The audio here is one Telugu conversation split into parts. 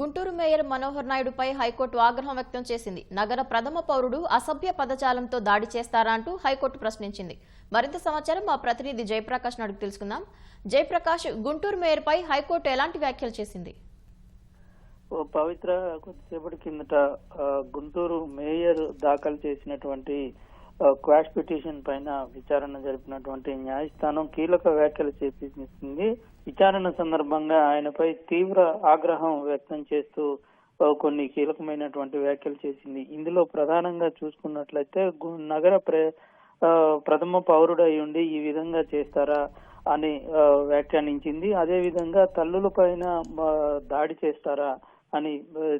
గుంటూరు మేయర్ మనోహర్ నాయుడుపై హైకోర్టు ఆగ్రహం వ్యక్తం చేసింది. నగర ప్రథమ పౌరుడు అసభ్య పదజాలంతో దాడి చేస్తారా అంటూ హైకోర్టు ప్రశ్నించింది. మరింత సమాచారం మా ప్రతినిధి జయప్రకాష్ నాయుడు తెలుసుకుందాం. జయప్రకాష్ గుంటూరు మేయర్పై హైకోర్టు ఎలాంటి వ్యాఖ్యలు చేసింది? ఓ పవిత్ర కొద్దిసేపటి కిందట గుంటూరు మేయర్ దాఖలు చేసినటువంటి క్వాష్ పిటిషన్ పైన విచారణ జరిపినటువంటి న్యాయస్థానం కీలక వ్యాఖ్యలు చేసింది విచారణ సందర్భంగా ఆయనపై తీవ్ర ఆగ్రహం వ్యక్తం చేస్తూ కొన్ని కీలకమైనటువంటి వ్యాఖ్యలు చేసింది. ఇందులో ప్రధానంగా చూసుకున్నట్లయితే నగర ప్ర ప్రథమ పౌరుడై ఉండి ఈ విధంగా చేస్తారా అని వ్యాఖ్యానించింది. అదే విధంగా తల్లుల పైన దాడి చేస్తారా అని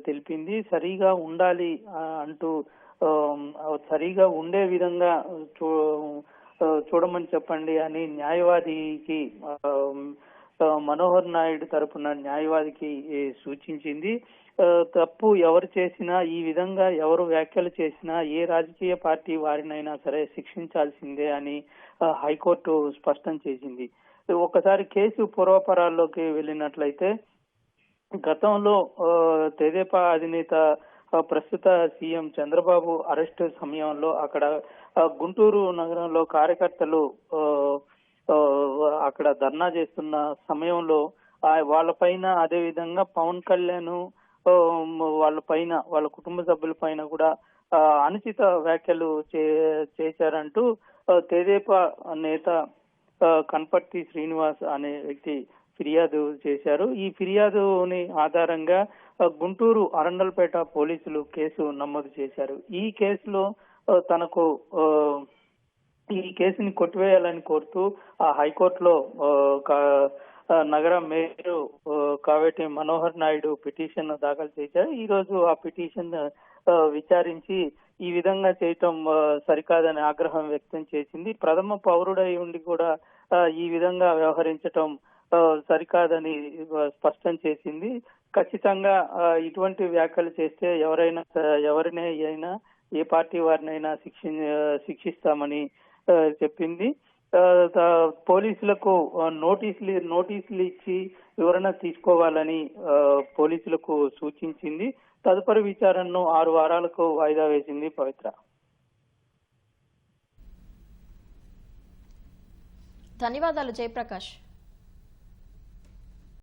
తెలిపింది. సరిగా ఉండాలి అంటూ సరిగా ఉండే విధంగా చూ చూడమని చెప్పండి అని న్యాయవాదికి మనోహర్ నాయుడు తరపున న్యాయవాదికి సూచించింది. తప్పు ఎవరు చేసినా ఈ విధంగా ఎవరు వ్యాఖ్యలు చేసినా ఏ రాజకీయ పార్టీ వారినైనా సరే శిక్షించాల్సిందే అని హైకోర్టు స్పష్టం చేసింది. ఒకసారి కేసు పూర్వపరాల్లోకి వెళ్ళినట్లయితే గతంలో తెదేపా అధినేత ప్రస్తుత సీఎం చంద్రబాబు అరెస్ట్ సమయంలో అక్కడ గుంటూరు నగరంలో కార్యకర్తలు అక్కడ ధర్నా చేస్తున్న సమయంలో వాళ్ళ వాళ్ళపైన అదే విధంగా పవన్ కళ్యాణ్ వాళ్ళ పైన వాళ్ళ కుటుంబ సభ్యుల పైన కూడా అనుచిత వ్యాఖ్యలు చే- చేశారంటూ తెదేపా నేత ఆ, కన్పర్తి శ్రీనివాస్ అనే వ్యక్తి ఫిర్యాదు చేశారు. ఈ ఫిర్యాదుని ఆధారంగా గుంటూరు అరండల్పేట పోలీసులు కేసు నమోదు చేశారు. ఈ కేసులో తనకు ఈ కేసుని కొట్టివేయాలని కోరుతూ ఆ హైకోర్టులో నగర మేయర్ కావేటి మనోహర్ నాయుడు పిటిషన్ దాఖలు చేశారు. ఈ రోజు ఆ పిటిషన్ విచారించి ఈ విధంగా చేయటం సరికాదని ఆగ్రహం వ్యక్తం చేసింది. ప్రథమ పౌరుడై ఉండి కూడా ఈ విధంగా వ్యవహరించటం సరికాదని స్పష్టం చేసింది. ఖచ్చితంగా ఇటువంటి వ్యాఖ్యలు చేస్తే ఎవరైనా ఎవరినే అయినా ఏ పార్టీ వారినైనా శిక్షి శిక్షిస్తామని చెప్పింది. పోలీసులకు నోటీసులు నోటీసులు ఇచ్చి వివరణ తీసుకోవాలని పోలీసులకు సూచించింది. తదుపరి విచారణను ఆరు వారాలకు వాయిదా వేసింది పవిత్ర. ధన్యవాదాలు జయప్రకాష్.